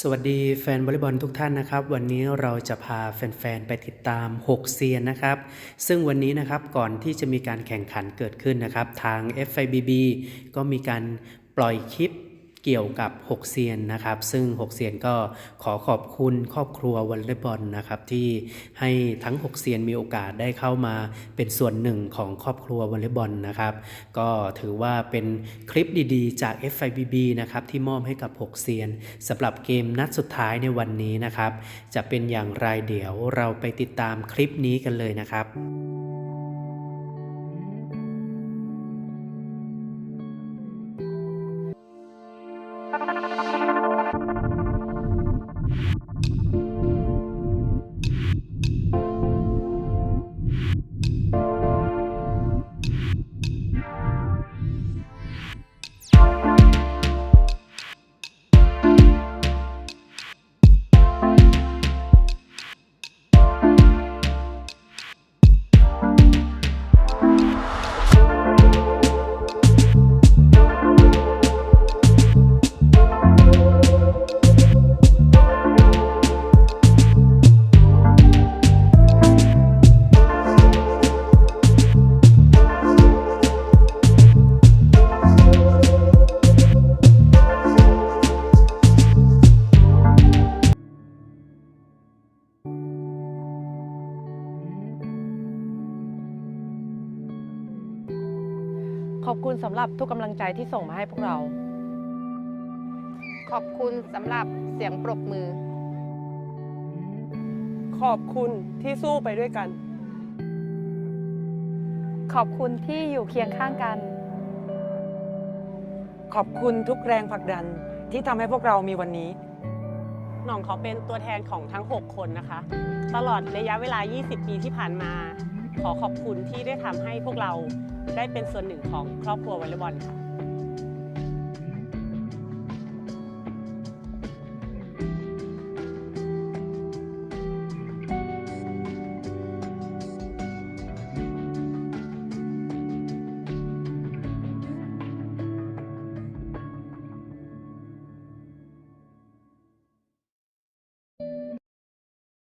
สวัสดีแฟนวอลเลย์บอลทุกท่านนะครับ วันนี้เราจะพาแฟนๆไปติดตาม 6 เซียนนะครับ ซึ่งวันนี้นะครับก่อนที่จะมีการแข่งขันเกิดขึ้นนะครับ ทาง FIBB ก็มีการปล่อยคลิป เกี่ยวกับ 6เซียนนะครับ ซึ่ง 6เซียนก็ขอขอบคุณครอบครัววอลเลย์บอลนะครับที่ให้ทั้ง 6เซียนมีโอกาสได้เข้ามาเป็นส่วนหนึ่งของครอบครัววอลเลย์บอลนะครับก็ถือว่าเป็นคลิปดีๆ จาก FIBB นะครับที่มอบให้กับ 6 เซียนสำหรับเกมนัดสุดท้ายในวันนี้นะครับ จะเป็นอย่างไรเดี๋ยวเราไปติดตามคลิปนี้กันเลยนะครับ ขอบคุณสำหรับทุกกำลังใจที่ส่งมาให้พวกเรา ขอบคุณสำหรับเสียงปรบมือ ขอบคุณที่สู้ไปด้วยกัน ขอบคุณที่อยู่เคียงข้างกัน ขอบคุณทุกแรงผลักดันที่ทำให้พวกเรามีวันนี้ หน่องเขาเป็นตัวแทนของทั้ง 6 คนนะคะ ตลอดระยะเวลา 20 ปีที่ผ่านมา ขอขอบคุณที่ได้ทำให้พวกเรา ได้เป็นส่วนหนึ่งของครอบครัววอลเลย์บอลค่ะ